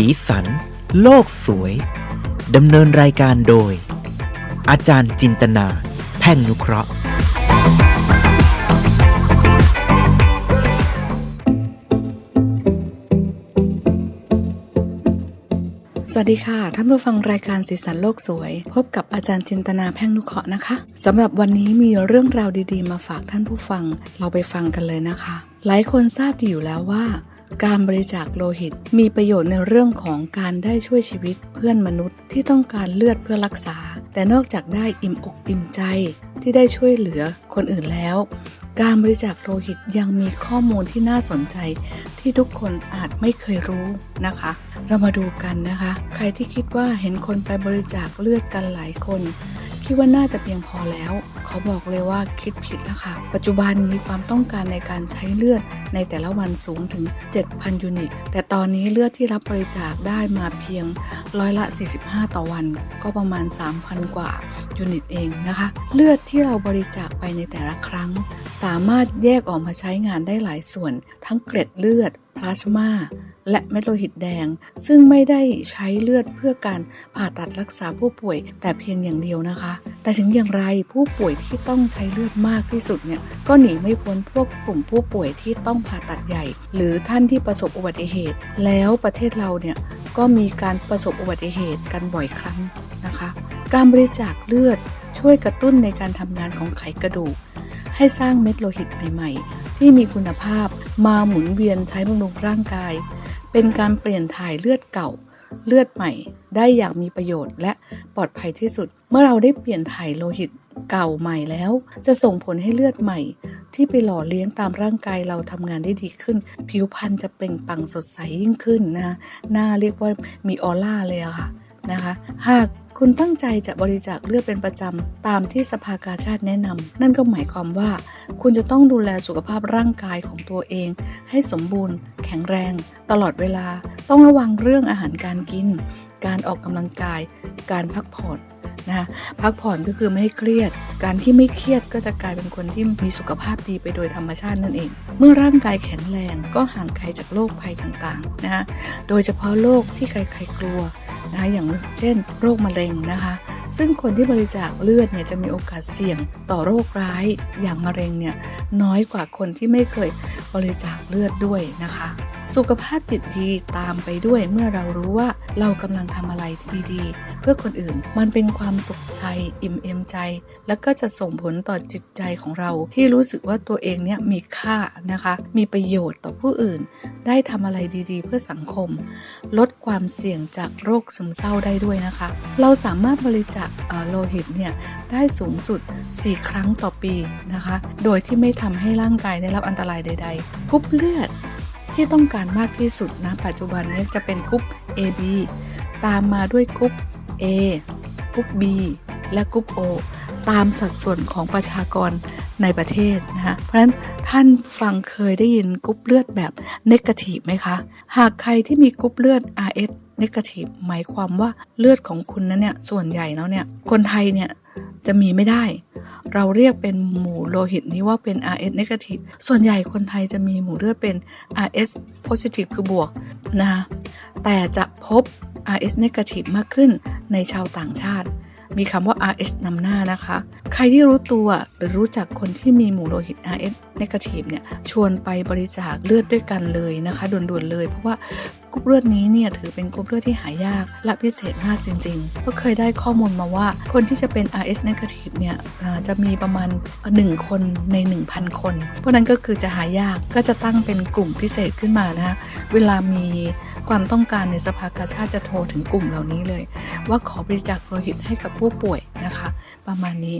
สีสัน โลกสวย ดำเนินรายการโดย อาจารย์จินตนา แพ่งนุเคราะห์ สวัสดีค่ะ ท่านผู้ฟังรายการสีสันโลกสวย พบกับอาจารย์จินตนาแพ่งนุเคราะห์นะคะสำหรับวันนี้มีเรื่องราวดีๆ มาฝากท่านผู้ฟังเราไปฟังกันเลยนะคะ หลายคนทราบดีอยู่แล้วว่า การบริจาคโลหิตมีประโยชน์ในเรื่องของการได้ช่วยชีวิตเพื่อนมนุษย์ที่ต้องการเลือดเพื่อรักษา แต่นอกจากได้อิ่มอกอิ่มใจที่ได้ช่วยเหลือคนอื่นแล้ว การบริจาคโลหิตยังมีข้อมูลที่น่าสนใจ ที่ทุกคนอาจไม่เคยรู้นะคะ เรามาดูกันนะคะ ใครที่คิดว่าเห็นคนไปบริจาคเลือดกันหลายคน คิดว่าน่าจะเพียงพอแล้ว เขอบอกเลยว่าคิดผิดแล้วค่ะ ปัจจุบันมีความต้องการในการใช้เลือดในแต่ละวันสูงถึง 7,000 ยูนิต แต่ตอนนี้เลือดที่รับบริจาคได้มาเพียงร้อยละ 45 ต่อวัน ก็ประมาณ 3,000 กว่ายูนิตเองนะคะ เลือดที่เราบริจาคไปในแต่ละครั้ง สามารถแยกออกมาใช้งานได้หลายส่วน ทั้งเกล็ดเลือดพลาสมา และเม็ดโลหิตแดง ซึ่งไม่ได้ใช้เลือดเพื่อการผ่าตัดรักษาผู้ป่วย แต่เพียงอย่างเดียวนะคะ แต่ถึงอย่างไรผู้ป่วยที่ต้องใช้เลือดมากที่สุดเนี่ยก็หนีไม่พ้นพวกกลุ่มผู้ป่วยที่ต้องผ่าตัดใหญ่ หรือท่านที่ประสบอุบัติเหตุ แล้วประเทศเราเนี่ยก็มีการประสบอุบัติเหตุกันบ่อยครั้งนะคะ การบริจาคเลือดช่วยกระตุ้นในการทำงานของไขกระดูก ให้สร้างเม็ดโลหิตใหม่ ๆ ที่มีคุณภาพมาหมุนเวียนใช้บำรุงร่างกาย เป็นการเปลี่ยนถ่ายเลือดเก่า เลือดใหม่ ได้อย่างมีประโยชน์และปลอดภัยที่สุด เมื่อเราได้เปลี่ยนถ่ายโลหิตเก่าใหม่แล้ว จะส่งผลให้เลือดใหม่ ที่ไปหล่อเลี้ยงตามร่างกายเราทำงานได้ดีขึ้น ผิวพรรณจะเปล่งปลั่งสดใสยิ่งขึ้นนะหน้าเรียกว่ามีออร่าเลยอะค่ะนะคะหาก คุณตั้งใจจะบริจาคเลือดเป็นประจำตามที่สภากาชาติแนะนำ นั่นก็หมายความว่า คุณจะต้องดูแลสุขภาพร่างกายของตัวเอง ให้สมบูรณ์ แข็งแรง ตลอดเวลา ต้องระวังเรื่องอาหารการกิน การออกกำลังกาย การพักผ่อน นะคะพักผ่อนก็คือไม่ให้เครียด การที่ไม่เครียดก็จะกลายเป็นคนที่มีสุขภาพดีไปโดยธรรมชาตินั่นเอง เมื่อร่างกายแข็งแรงก็ห่างไกลจากโรคภัยต่างๆนะคะโดยเฉพาะโรคที่ใครๆกลัวนะคะอย่างเช่น โรคมะเร็งนะคะซึ่งคนที่บริจาคเลือดเนี่ยจะมีโอกาสเสี่ยงต่อโรคร้ายอย่างมะเร็งเนี่ยน้อยกว่าคนที่ไม่เคยบริจาคเลือดด้วยนะคะ สุขภาพจิตดีตามไปด้วยเมื่อเรารู้ว่าเรากำลังทำอะไรดีๆ เพื่อคนอื่นมันเป็นความสุขใจ อิ่มเอมใจ แล้วก็จะส่งผลต่อจิตใจของเรา ที่รู้สึกว่าตัวเองเนี่ยมีค่านะคะ มีประโยชน์ต่อผู้อื่น ได้ทำอะไรดีๆ เพื่อสังคม ลดความเสี่ยงจากโรคซึมเศร้าได้ด้วยนะคะ เราสามารถบริจาคโลหิตเนี่ยได้สูงสุด 4 ครั้งต่อปีนะคะ โดยที่ไม่ทำให้ร่างกายได้รับอันตรายใด ๆ กรุ๊ปเลือดที่ต้องการมากที่สุดนะปัจจุบันนี้จะเป็นกรุ๊ป AB ตามมาด้วยกรุ๊ป A กรุ๊ป B และกรุ๊ป O ตามสัดส่วนของประชากรในประเทศนะคะเพราะฉะนั้นท่านฟังเคยได้ยินกรุ๊ปเลือดแบบเนกาทีฟไหมคะ หากใครที่มีกรุ๊ปเลือด RS เนกาทีฟหมายความว่าเลือดของคุณนั้นเนี่ยส่วนใหญ่แล้วเนี่ยคนไทยเนี่ย จะมีไม่ได้ เราเรียกเป็นหมู่โลหิตนี้ว่าเป็น RS negative ส่วนใหญ่คนไทยจะมีหมู่เลือดเป็น RS positive คือบวกนะคะแต่จะพบ RS negative มากขึ้นในชาวต่างชาติ มีคำว่า RH นำหน้านะคะ ใครที่รู้ตัวหรือรู้จักคนที่มีหมู่โลหิต RH negative เนี่ย ชวนไปบริจาคเลือดด้วยกันเลยนะคะด่วนๆเลย เพราะว่า รุ๊ปเลือดนี้เนี่ยถือเป็นกรุ๊ปเลือดที่หายากและพิเศษมากจริง ๆ ก็เคยได้ข้อมูลมาว่าคนที่จะเป็น RH negative เนี่ยจะมีประมาณ 1 คนใน 1,000 คน เพราะนั้นก็คือจะหายากก็จะตั้งเป็นกลุ่มพิเศษขึ้นมานะคะเวลามีความต้องการในสภากาชาติจะโทรถึงกลุ่มเหล่านี้เลย ว่าขอบริจาคโลหิตให้กับผู้ป่วยนะคะ ประมาณนี้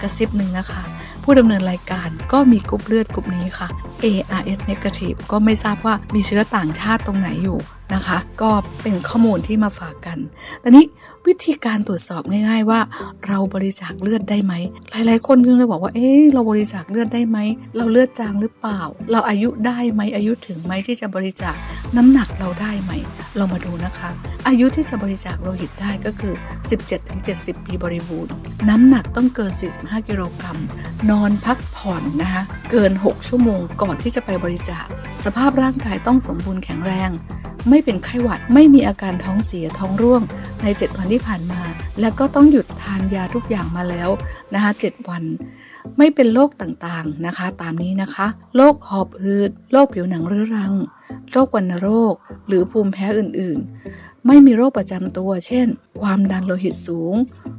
กระซิบหนึ่งนะคะ ผู้ดำเนินรายการก็มีกรุ๊ปเลือดกรุ๊ปนี้ค่ะ ARS negative ก็ไม่ทราบว่ามีเชื้อต่างชาติตรงไหนอยู่ นะคะ ก็เป็นข้อมูลที่มาฝากกันตอนนี้วิธีการตรวจสอบง่าย ๆ ว่า เราบริจาคเลือดได้ไหม หลาย ๆ คนก็เลยบอกว่า เอ๊ะเราบริจาคเลือดได้ไหม เราเลือดจางหรือเปล่า เราอายุได้ไหมอายุถึงไหมที่จะบริจาคน้ำหนักเราได้ไหม เรามาดูนะคะ อายุที่จะบริจาคโลหิตได้ก็คือ 17-70 ปีบริบูรณ์ น้ำหนักต้องเกิน 45 กิโลกรัม นอนพักผ่อนนะคะเกิน 6 ชั่วโมงก่อนที่จะไปบริจาค สภาพร่างกายต้องสมบูรณ์แข็งแรง ไม่เป็นไข้หวัด ไม่มีอาการท้องเสียท้องร่วงใน 7 วันที่ผ่านมา แล้วก็ต้องหยุดทานยาทุกอย่างมาแล้วนะคะ7วัน ไม่เป็นโรคต่างๆนะคะ ตามนี้นะคะโรคหอบหืดโรคผิวหนังเรื้อรังโรควัณโรค หรือภูมิแพ้อื่นๆ ไม่มีโรคประจำตัว เช่น ความดันโลหิตสูง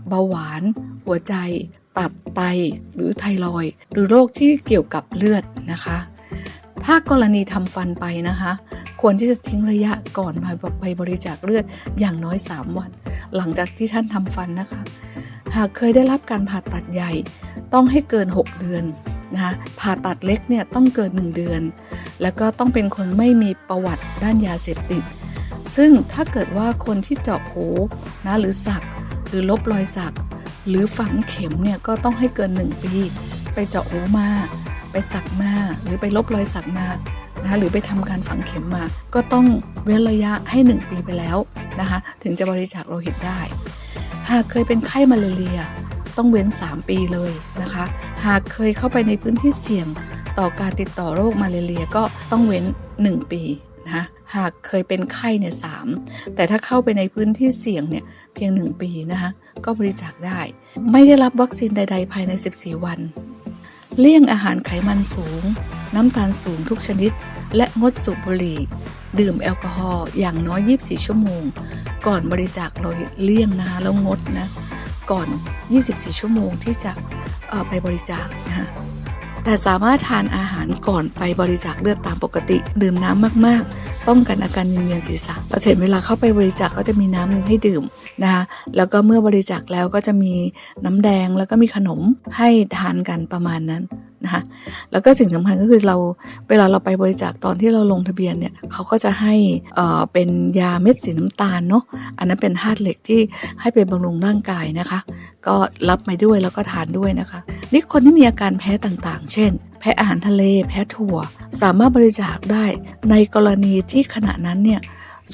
เบาหวาน หัวใจ ตับไต หรือไทรอย หรือโรคที่เกี่ยวกับเลือดนะคะ ถ้ากรณีทำฟันไปนะคะ ควรที่จะทิ้งระยะก่อนไปบริจาคเลือดอย่างน้อย 3 วัน หลังจากที่ท่านทำฟันนะคะ หากเคยได้รับการผ่าตัดใหญ่ ต้องให้เกิน 6 เดือนนะคะผ่าตัดเล็กเนี่ยต้องเกิน 1 เดือน แล้วก็ต้องเป็นคนไม่มีประวัติด้านยาเสพติด ซึ่งถ้าเกิดว่าคนที่เจาะหูนะหรือสัก หรือลบรอยสัก หรือฝังเข็มเนี่ยก็ต้องให้เกิน 1 ปี ไปเจาะหูมา ไปสักมา หรือไปลบรอยสักมา นะคะหรือไปทำการฝังเข็มมา ก็ต้องเว้นระยะให้ 1 ปีไปแล้วนะคะถึงจะบริจาคโลหิตได้ หากเคยเป็นไข้มาลาเรียต้องเว้น 3 ปีเลยนะคะ หากเคยเข้าไปในพื้นที่เสี่ยงต่อการติดต่อโรคมาลาเรียก็ต้องเว้น 1 ปีนะหากเคยเป็นไข้เนี่ยสามแต่ถ้าเข้าไปในพื้นที่เสี่ยงเนี่ยเพียง 1 ปีนะคะก็บริจาคได้ ไม่ได้รับวัคซีนใด ๆ ภายใน 14 วัน เลี่ยงอาหารไขมันสูง น้ำตาลสูงทุกชนิด และงดสูบบุหรี่ ดื่มแอลกอฮอล์อย่างน้อย 24 ชั่วโมง ก่อนบริจาคโลหิตเลี่ยงนะคะแล้วงดนะ ก่อน 24 ชั่วโมงที่จะไปบริจาคนะคะ แต่สามารถทานอาหารก่อนไปบริจาคเลือดตามปกติ ดื่มน้ำมากๆ ป้องกันอาการวิงเวียนศีรษะเระเห็นเวลาเข้าไปบริจาคก็จะมีน้ำให้ดื่มนะคะแล้วก็เมื่อบริจาคแล้วก็จะมีน้ำแดงแล้วก็มีขนมให้ทานกันประมาณนั้น นะคะแล้วก็สิ่งสำคัญก็คือเราเวลาเราไปบริจาคตอนที่เราลงทะเบียนเนี่ยเขาก็จะให้เอ่อเป็นยาเม็ดสีน้ำตาลเนาะอันนั้นเป็นธาตุเหล็กที่ให้ไปบำรุงร่างกายนะคะ ก็รับไปด้วยแล้วก็ทานด้วยนะคะนี่คนที่มีอาการแพ้ต่างๆ เช่น แพ้อาหารทะเล แพ้ถั่ว สามารถบริจาคได้ในกรณีที่ขณะนั้นเนี่ย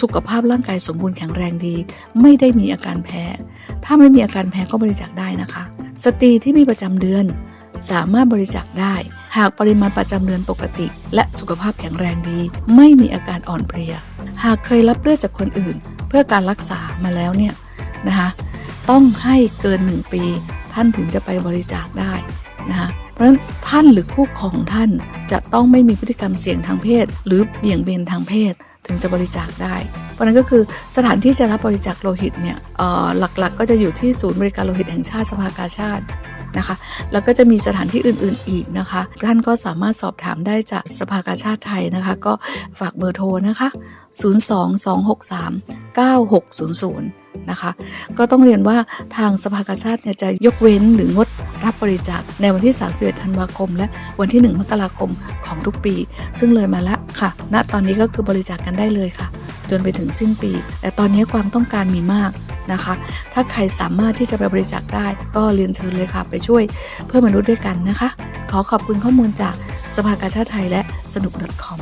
สุขภาพร่างกายสมบูรณ์แข็งแรงดี ไม่ได้มีอาการแพ้ ถ้าไม่มีอาการแพ้ก็บริจาคได้นะคะ สตรีที่มีประจำเดือน สามารถบริจาคได้ หากปริมาณประจำเดือนปกติ และสุขภาพแข็งแรงดี ไม่มีอาการอ่อนเพลีย หากเคยรับเลือดจากคนอื่น เพื่อการรักษามาแล้วเนี่ยนะคะต้องให้เกิน 1 ปี ท่านถึงจะไปบริจาคได้นะคะเพราะฉะนั้นท่านหรือคู่ครองท่านจะต้องไม่มีพฤติกรรมเสี่ยงทางเพศ หรือเบี่ยงเบนทางเพศถึงจะบริจาคได้ เพราะนั้นก็คือสถานที่จะรับบริจาคโลหิตเนี่ยออหลักๆก็จะอยู่ที่ศูนย์บริการโลหิตแห่งชาติสภากาชาติ นะคะ แล้วก็จะมีสถานที่อื่นๆอีกนะคะ ท่านก็สามารถสอบถามได้จากสภากาชาติไทยนะคะ ก็ฝากเบอร์โทรนะคะ 022639600 นะคะ ก็ต้องเรียนว่าทางสภากาชาติเนี่ยจะยกเว้นหรืองด รับบริจาคในวันที่ 31 ธันวาคม และวันที่ 1 มกราคมของทุกปี ซึ่งเลยมาล้วค่ะ ณ ตอนนี้ก็คือบริจาคกันได้เลยค่ะ จนไปถึงสิ้นปี แต่ตอนนี้ความต้องการมีมากนะคะ ถ้าใครสามารถที่จะไปบริจาคได้ ก็เรียนเชิญเลยค่ะ ไปช่วยเพื่อมนุษย์ด้วยกันนะคะ ขอขอบคุณข้อมูลจากสภากาชาติไทยและสนุก .com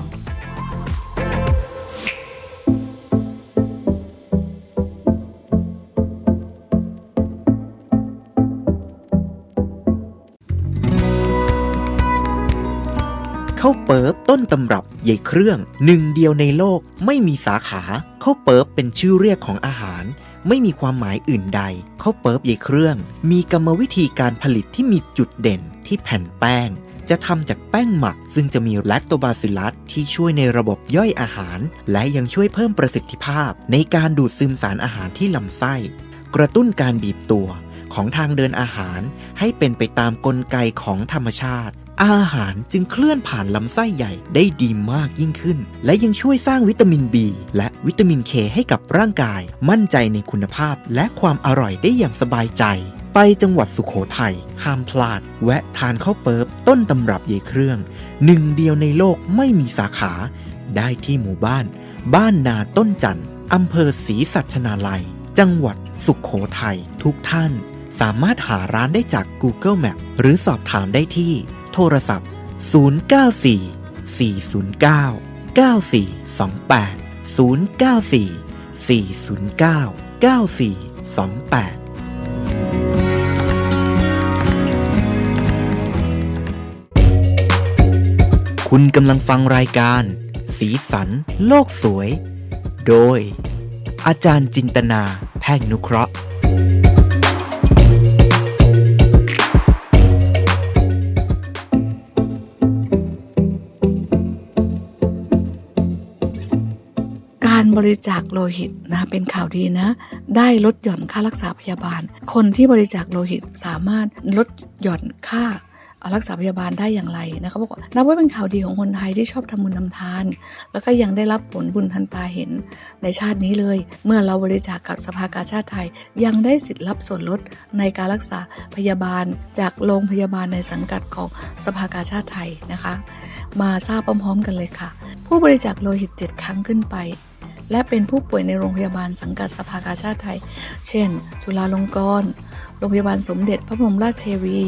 ข้าวเปิบต้นตำรับใยเครื่อง หนึ่งเดียวในโลกไม่มีสาขาข้าวเปิบเป็นชื่อเรียกของอาหาร ไม่มีความหมายอื่นใดข้าวเปิบใยเครื่อง มีกรรมวิธีการผลิตที่มีจุดเด่นที่แผ่นแป้ง จะทำจากแป้งหมัก ซึ่งจะมีแลคโตบาซิลัสที่ช่วยในระบบย่อยอาหาร และยังช่วยเพิ่มประสิทธิภาพ ในการดูดซึมสารอาหารที่ลำไส้ กระตุ้นการบีบตัวของทางเดินอาหารให้เป็นไปตามกลไกของธรรมชาติ อาหารจึงเคลื่อนผ่านลำไส้ใหญ่ได้ดีมากยิ่งขึ้น และยังช่วยสร้างวิตามิน B และวิตามิน K ให้กับร่างกาย มั่นใจในคุณภาพและความอร่อยได้อย่างสบายใจ ไปจังหวัดสุขโขทัยห้ามพลาด แวะทานข้าวเปิบต้นตำรับเยเครื่อง หนึ่งเดียวในโลกไม่มีสาขา ได้ที่หมู่บ้าน บ้านนาต้นจันทร์อำเภอศรีสัชนาลัย จังหวัดสุขโขทัยทุกท่าน สามารถหาร้านได้จาก Google Map หรือสอบถามได้ที่ โทรศัพท์ 094 409 9428 094 409 9428คุณกำลังฟังรายการ สีสัน โลกสวย โดย อาจารย์จินตนาแพ่งนุเคราะห์ การบริจาคโลหิตนะเป็นข่าวดีนะ ได้ลดหย่อนค่ารักษาพยาบาล คนที่บริจาคโลหิตสามารถลดหย่อนค่ารักษาพยาบาลได้อย่างไรนะเขาบอกว่านับว่าเป็นข่าวดีของคนไทยที่ชอบทำบุญทำทาน แล้วก็ยังได้รับผลบุญทันตาเห็นในชาตินี้เลย เมื่อเราบริจาคกับสภากาชาติไทย ยังได้สิทธิ์รับส่วนลดในการรักษาพยาบาลจากโรงพยาบาลในสังกัดของสภากาชาติไทยนะคะ มาทราบพร้อมๆกันเลยค่ะ ผู้บริจาคโลหิต 7 ครั้งขึ้นไป และเป็นผู้ป่วยในโรงพยาบาลสังกัดสภากาชาติไทย เช่น จุฬาลงกรณ์ โรงพยาบาลสมเด็จพระบรมราชเทวี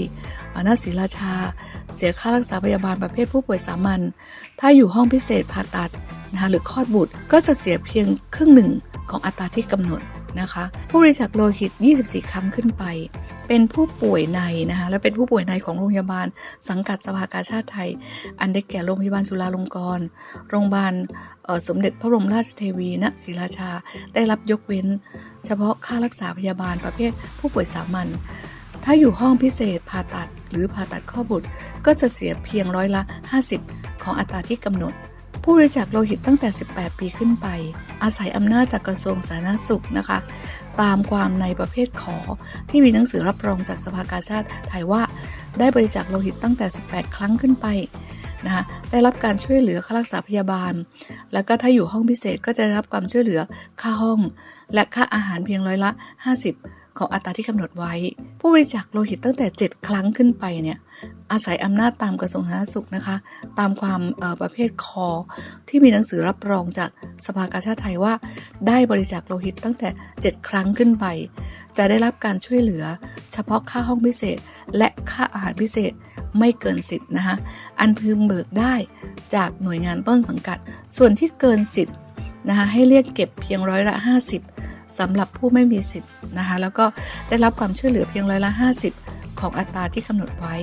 อานาศรีราชา เสียค่ารักษาพยาบาลประเภทผู้ป่วยสามัญ ถ้าอยู่ห้องพิเศษผ่าตัดนะคะหรือคลอดบุตรก็จะเสียเพียงครึ่งหนึ่งของอัตราที่กำหนด นะคะ ผู้บริจาคโลหิต 24 ครั้งขึ้นไป เป็นผู้ป่วยในนะคะและเป็นผู้ป่วยในของโรงพยาบาล สังกัดสภากาชาติไทย อันได้แก่โรงพยาบาลจุฬาลงกรณ์โรงพยาบาลสมเด็จพระบรมราชเทวีณศรีราชา ได้รับยกเว้น เฉพาะค่ารักษาพยาบาลประเภทผู้ป่วยสามัญถ้าอยู่ห้องพิเศษผ่าตัดหรือผ่าตัดข้อบุตร ก็จะเสียเพียงร้อยละ 50 ของอัตราที่กำหนด ผู้บริจาคโลหิตตั้งแต่ 18 ปีขึ้นไป อาศัยอำนาจจากกระทรวงสาธารณสุขนะคะ ตามความในประเภทขอ ที่มีหนังสือรับรองจากสภากาชาติไทยว่า ได้บริจาคโลหิตตั้งแต่ 18 ครั้งขึ้นไปนะคะได้รับการช่วยเหลือค่ารักษาพยาบาล แล้วก็ถ้าอยู่ห้องพิเศษก็จะได้รับความช่วยเหลือค่าห้อง และค่าอาหารเพียงร้อยละ 50 ของอัตราที่กำหนดไว้ ผู้บริจาคโลหิตตั้งแต่ 7 ครั้งขึ้นไปเนี่ย อาศัยอำนาจตามกระทรวงสาธารณสุขนะคะ ตามความประเภทคอ ที่มีหนังสือรับรองจากสภากาชาติไทยว่า ได้บริจาคโลหิตตั้งแต่ 7 ครั้งขึ้นไป จะได้รับการช่วยเหลือ เฉพาะค่าห้องพิเศษ และค่าอาหารพิเศษไม่เกินสิทธิ์นะคะ อันพึงเบิกได้จากหน่วยงานต้นสังกัด ส่วนที่เกินสิทธิ์นะคะให้เรียกเก็บเพียงร้อยละ 50สำหรับผู้ไม่มีสิทธิ์นะคะแล้วก็ได้รับความช่วยเหลือเพียงร้อยละ 50 ของอัตราที่กำหนดไว้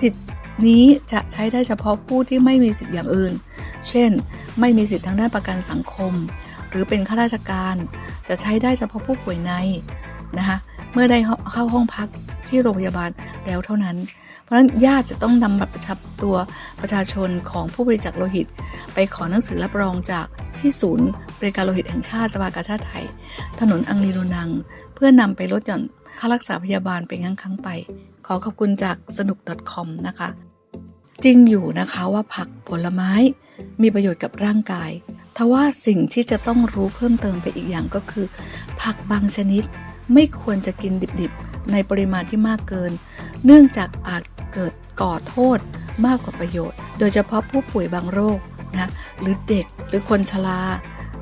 สิทธิ์นี้จะใช้ได้เฉพาะผู้ที่ไม่มีสิทธิ์อย่างอื่น เช่น ไม่มีสิทธิ์ทางด้านประกันสังคม หรือเป็นข้าราชการ จะใช้ได้เฉพาะผู้ป่วยในนะคะเมื่อได้เข้าห้องพักที่โรงพยาบาลแล้วเท่านั้น เพราะฉะนั้นญาติจะต้องนำบัตรประชาตัวประชาชนของผู้บริจาคโลหิต ไปขอหนังสือรับรองจากที่ศูนย์บริการโลหิตแห่งชาติสภากาชาติไทย ถนนอังรีดูนัง เพื่อนำไปลดหย่อนค่ารักษาพยาบาลเป็นครั้งครั้งๆไป ขอขอบคุณจากสนุก .com นะคะ จริงอยู่นะคะว่าผักผลไม้มีประโยชน์กับร่างกายทว่าสิ่งที่จะต้องรู้เพิ่มเติมไปอีกอย่างก็คือ ผักบางชนิดไม่ควรจะกินดิบๆ ในปริมาณที่มากเกิน เนื่องจากอาจเกิดก่อโทษมากกว่าประโยชน์ โดยเฉพาะผู้ป่วยบางโรคนะหรือเด็กหรือคนชรา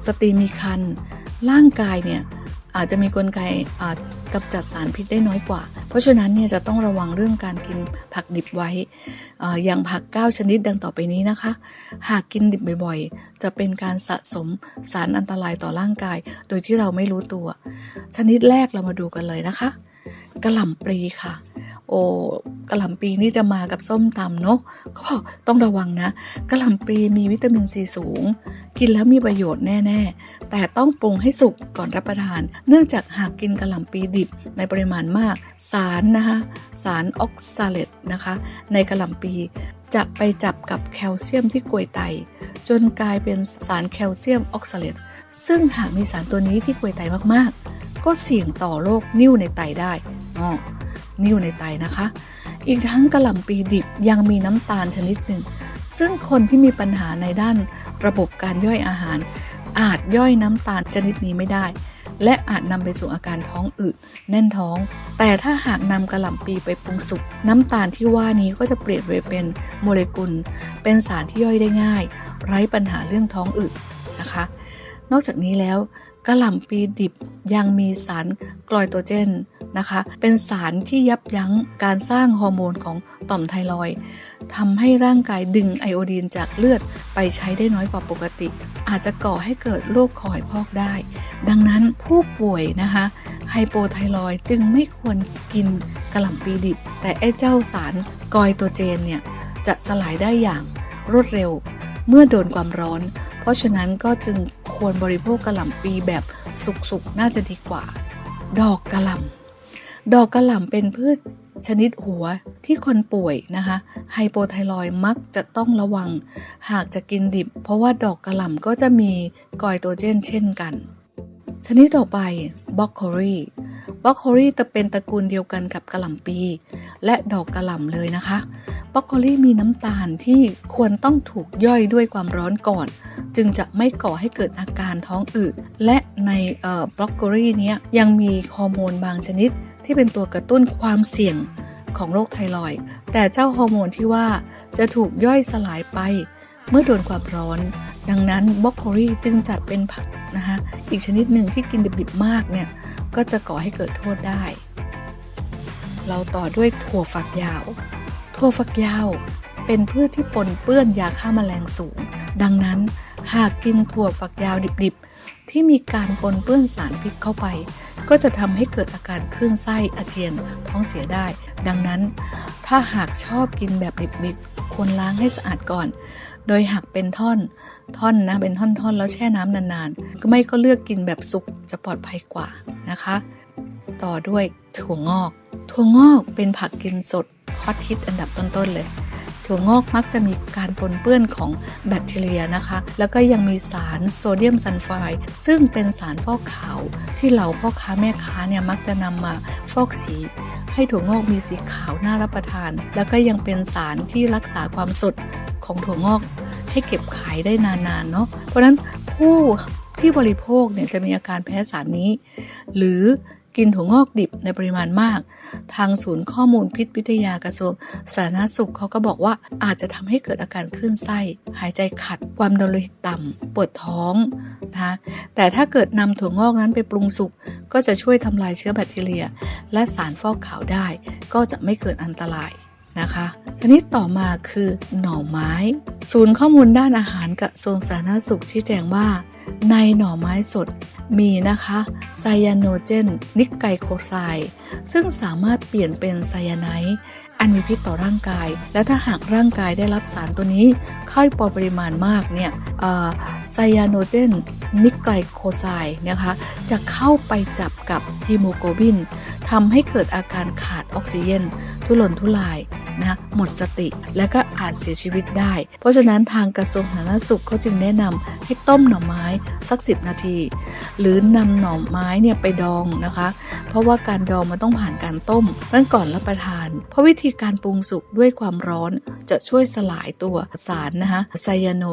สตรีมีครรภ์ร่างกายเนี่ยอาจจะมีกลไกอ่า กำจัดสารพิษได้น้อยกว่า เพราะฉะนั้นเนี่ยจะต้องระวังเรื่องการกินผักดิบไว้ออย่างผัก 9 ชนิดดังต่อไปนี้นะคะ หากกินดิบบ่อยๆ จะเป็นการสะสมสารอันตรายต่อร่างกาย โดยที่เราไม่รู้ตัว ชนิดแรกเรามาดูกันเลยนะคะ กระหล่ำปลีค่ะ โอ้กระหล่ำปลีนี่จะมากับส้มตำเนาะก็ต้องระวังนะกระหล่ำปลีมีวิตามินซีสูง กินแล้วมีประโยชน์แน่ ๆ แต่ต้องปรุงให้สุกก่อนรับประทาน เนื่องจากหากกินกระหล่ำปลีดิบในปริมาณมาก สารนะคะสารออกซาเลตนะคะ ในกระหล่ำปลีจะไปจับกับแคลเซียมที่กลวยไต จนกลายเป็นสารแคลเซียมออกซาเลตซึ่งหากมีสารตัวนี้ที่กลวยไตมากๆ ก็เสี่ยงต่อโรคนิ่วในไตได้ อ๋อนิ่วในไตนะคะ อีกทั้งกระหล่ำปีดิบยังมีน้ำตาลชนิดหนึ่ง ซึ่งคนที่มีปัญหาในด้านระบบการย่อยอาหาร อาจย่อยน้ำตาลชนิดนี้ไม่ได้ และอาจนำไปสู่อาการท้องอืดแน่นท้อง แต่ถ้าหากนำกระหล่ำปีไปปรุงสุกน้ำตาลที่ว่านี้ก็จะเปลี่ยนไปเป็นโมเลกุล เป็นสารที่ย่อยได้ง่าย ไร้ปัญหาเรื่องท้องอืดนะคะนอกจากนี้แล้วกระหล่ำปีดิบยังมีสารกลอยโตเจน นะคะ เป็นสารที่ยับยั้งการสร้างฮอร์โมนของต่อมไทรอยทำให้ร่างกายดึงไอโอดีนจากเลือดไปใช้ได้น้อยกว่าปกติ อาจจะก่อให้เกิดโรคคอหอยพอกได้ ดังนั้นผู้ป่วยนะคะไฮโปไทรอยจึงไม่ควรกินกระหล่ำปีดิบ แต่ไอ้เจ้าสารกอยโตรเจนเนี่ยจะสลายได้อย่างรวดเร็วเมื่อโดนความร้อน เพราะฉะนั้นก็จึงควรบริโภคกระหล่ำปีแบบสุกๆ น่าจะดีกว่า ดอกกระหล่ำ ดอกกระหล่ำเป็นพืชชนิดหัวที่คนป่วยนะคะไฮโปไทรอยมักจะต้องระวัง หากจะกินดิบ เพราะว่าดอกกระหล่ำก็จะมีกอยโตเจนเช่นกัน ชนิดต่อไปบล็อกโครีบล็อกโครีจะเป็นตระกูลเดียวกันกับกระหล่ำปี และดอกกระหล่ำเลยนะคะบล็อกโคลีมีน้ำตาลที่ควรต้องถูกย่อยด้วยความร้อนก่อน จึงจะไม่ก่อให้เกิดอาการท้องอืดและในบล็อกโคลีนี้ยังมีฮอร์โมนบางชนิด ที่เป็นตัวกระตุ้นความเสี่ยงของโรคไทรอยด์แต่เจ้าฮอร์โมนที่ว่าจะถูกย่อยสลายไปเมื่อโดนความร้อน ดังนั้นบล็อกโคลีจึงจัดเป็นผักนะคะอีกชนิดหนึ่งที่กินดิบๆมากเนี่ยก็จะก่อให้เกิดโทษได้ เราต่อด้วยถั่วฝักยาว ถั่วฝักยาวเป็นพืชที่ปนเปื้อนยาฆ่าแมลงสูง ดังนั้นหากกินถั่วฝักยาวดิบๆ ที่มีการปนเปื้อนสารพิษเข้าไป ก็จะทำให้เกิดอาการคลื่นไส้อาเจียนท้องเสียได้ ดังนั้น ถ้าหากชอบกินแบบดิบๆควรล้างให้สะอาดก่อน โดยหักเป็นท่อนท่อนนะเป็นท่อนๆ แล้วแช่น้ำนานๆ ก็ไม่ก็เลือกกินแบบสุกจะปลอดภัยกว่านะคะ ต่อด้วยถั่วงอก ถั่วงอกเป็นผักกินสดฮอตฮิตอันดับต้นๆเลย ถั่วงอกมักจะมีการปนเปื้อนของแบคทีเรียนะคะ แล้วก็ยังมีสารโซเดียมซัลไฟด์ซึ่งเป็นสารฟอกขาว ที่เหล่าพ่อค้าแม่ค้าเนี่ยมักจะนำมาฟอกสี ให้ถั่วงอกมีสีขาวน่ารับประทาน แล้วก็ยังเป็นสารที่รักษาความสดของถั่วงอก ให้เก็บขายได้นานๆเนาะเพราะฉะนั้นผู้ที่บริโภคเนี่ยจะมีอาการแพ้สารนี้ หรือ กินถั่วงอกดิบในปริมาณมาก ทางศูนย์ข้อมูลพิษวิทยากระทรวงสาธารณสุขเขาก็บอกว่าอาจจะทำให้เกิดอาการคลื่นไส้ หายใจขัด ความดันโลหิตต่ำปวดท้องนะคะแต่ถ้าเกิดนำถั่วงอกนั้นไปปรุงสุกก็จะช่วยทำลายเชื้อแบคทีเรีย และสารฟอกขาวได้ ก็จะไม่เกิดอันตราย นะคะ ชนิดต่อมาคือหน่อไม้ ศูนย์ข้อมูลด้านอาหารกระทรวงสาธารณสุขชี้แจงว่า ในหน่อไม้สดมีนะคะไซยาโนเจน นิกไกโคไซด์ซึ่งสามารถเปลี่ยนเป็นไซยาไนด์อันมีพิษต่อร่างกาย และถ้าหากร่างกายได้รับสารตัวนี้เข้าไปปริมาณมากเนี่ยไซยาโนเจน นิกไกโคไซด์นะคะ จะเข้าไปจับกับฮีโมโกลบินทำให้เกิดอาการขาดออกซิเจน ทุรนทุรายนะหมดสติและก็อาจเสียชีวิตได้ เพราะฉะนั้นทางกระทรวงสาธารณสุขเขาจึงแนะนำให้ต้มหน่อไม้สัก 10 นาที หรือนำหน่อไม้เนี่ยไปดองนะคะ เพราะว่าการดองมันต้องผ่านการต้มนั่นก่อนรับประทาน เพราะวิธีการปรุงสุกด้วยความร้อนจะช่วยสลายตัวสารนะคะไซยาโน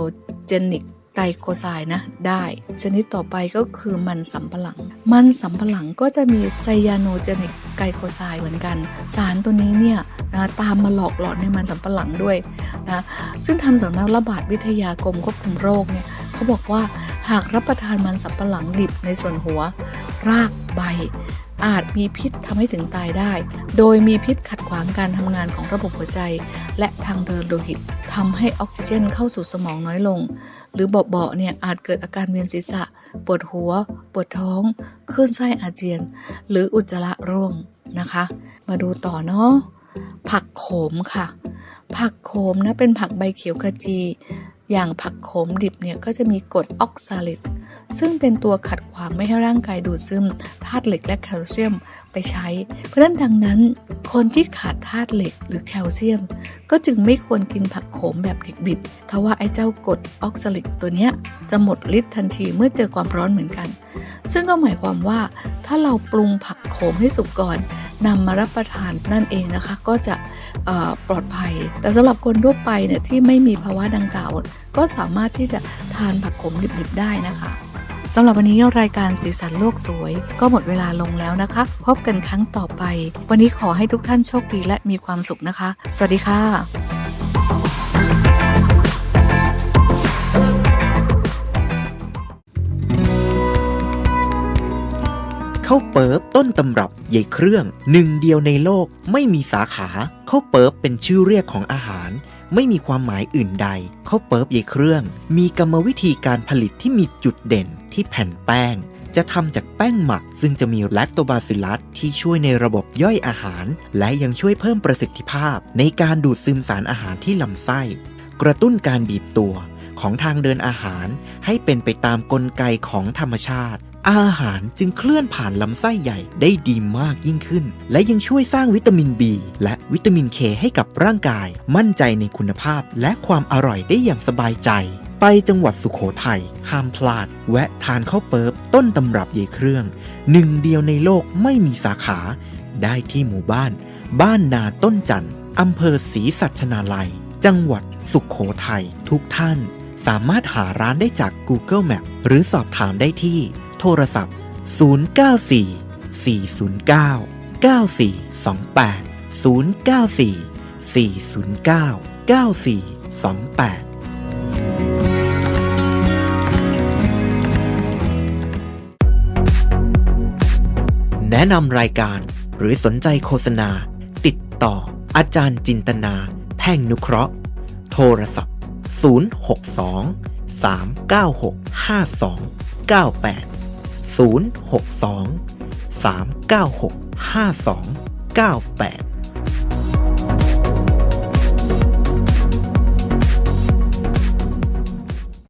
เจนิกไกโคไซด์นะได้ ชนิดต่อไปก็คือมันสำปะหลัง มันสำปะหลังก็จะมีไซยาโนเจนิกไกโคไซด์เหมือนกัน สารตัวนี้เนี่ยนะตามมาหลอกหลอนในมันสำปะหลังด้วยนะซึ่งทำสำนักระบาดวิทยากรมควบคุมโรคเนี่ยเขาบอกว่าหากรับประทานมันสำปะหลังดิบในส่วนหัว รากใบ อาจมีพิษทำให้ถึงตายได้ โดยมีพิษขัดขวางการทำงานของระบบหัวใจ และทางเดินโลหิตทำให้ออกซิเจนเข้าสู่สมองน้อยลง หรือเบาๆเนี่ยอาจเกิดอาการเวียนศีรษะ ปวดหัว ปวดท้องคลื่นไส้อาเจียน หรืออุจจาระร่วงนะคะ มาดูต่อเนาะผักโขมค่ะ ผักโขมนะเป็นผักใบเขียวขจี อย่างผักโขมดิบเนี่ยก็จะมีกรดออกซาลิต ซึ่งเป็นตัวขัดขวางไม่ให้ร่างกายดูดซึมธาตุเหล็กและแคลเซียมไปใช้ เพราะฉะนั้นดังนั้น คนที่ขาดธาตุเหล็กหรือแคลเซียม ก็จึงไม่ควรกินผักโขมแบบดิบๆทว่าไอ้เจ้ากรดออกซาลิตตัวเนี้ยจะหมดฤทธิ์ทันทีเมื่อเจอความร้อนเหมือนกัน ซึ่งก็หมายความว่า ถ้าเราปรุงผักโขมให้สุกก่อนนำมารับประทานนั่นเองนะคะ ก็จะปลอดภัย แต่สำหรับคนทั่วไปเนี่ยที่ไม่มีภาวะดังกล่าว ก็สามารถที่จะทานผักขมดิบๆได้นะคะ สำหรับวันนี้รายการสีสันโลกสวย ก็หมดเวลาลงแล้วนะคะ พบกันครั้งต่อไป วันนี้ขอให้ทุกท่านโชคดีและมีความสุขนะคะ สวัสดีค่ะข้าวเปิบต้นตำรับใหญ่เครื่อง หนึ่งเดียวในโลกไม่มีสาขาข้าวเปิบเป็นชื่อเรียกของอาหาร ไม่มีความหมายอื่นใด ข้าวเปิบใหญ่เครื่อง มีกรรมวิธีการผลิตที่มีจุดเด่นที่แผ่นแป้ง จะทำจากแป้งหมัก ซึ่งจะมีแลคโตบาซิลัสที่ช่วยในระบบย่อยอาหาร และยังช่วยเพิ่มประสิทธิภาพ ในการดูดซึมสารอาหารที่ลำไส้ กระตุ้นการบีบตัวของทางเดินอาหารให้เป็นไปตามกลไกของธรรมชาติ อาหารจึงเคลื่อนผ่านลำไส้ใหญ่ได้ดีมากยิ่งขึ้น และยังช่วยสร้างวิตามิน B และวิตามิน K ให้กับร่างกาย มั่นใจในคุณภาพและความอร่อยได้อย่างสบายใจ ไปจังหวัดสุขโขทัยห้ามพลาด แวะทานข้าวเปิบต้นตำรับเยายเครื่อง หนึ่งเดียวในโลกไม่มีสาขา ได้ที่หมู่บ้าน บ้านนาต้นจันทร์อำเภอศรีสัชนาลัย จังหวัดสุขโขทัยทุกท่าน สามารถหาร้านได้จาก Google Map หรือสอบถามได้ที่ โทรศัพท์ 094 409 9428 094 409 9428แนะนำรายการหรือสนใจโฆษณา ติดต่ออาจารย์จินตนา แพ่งนุเคราะห์ โทรศัพท์ 062 396 5298 062 396 5298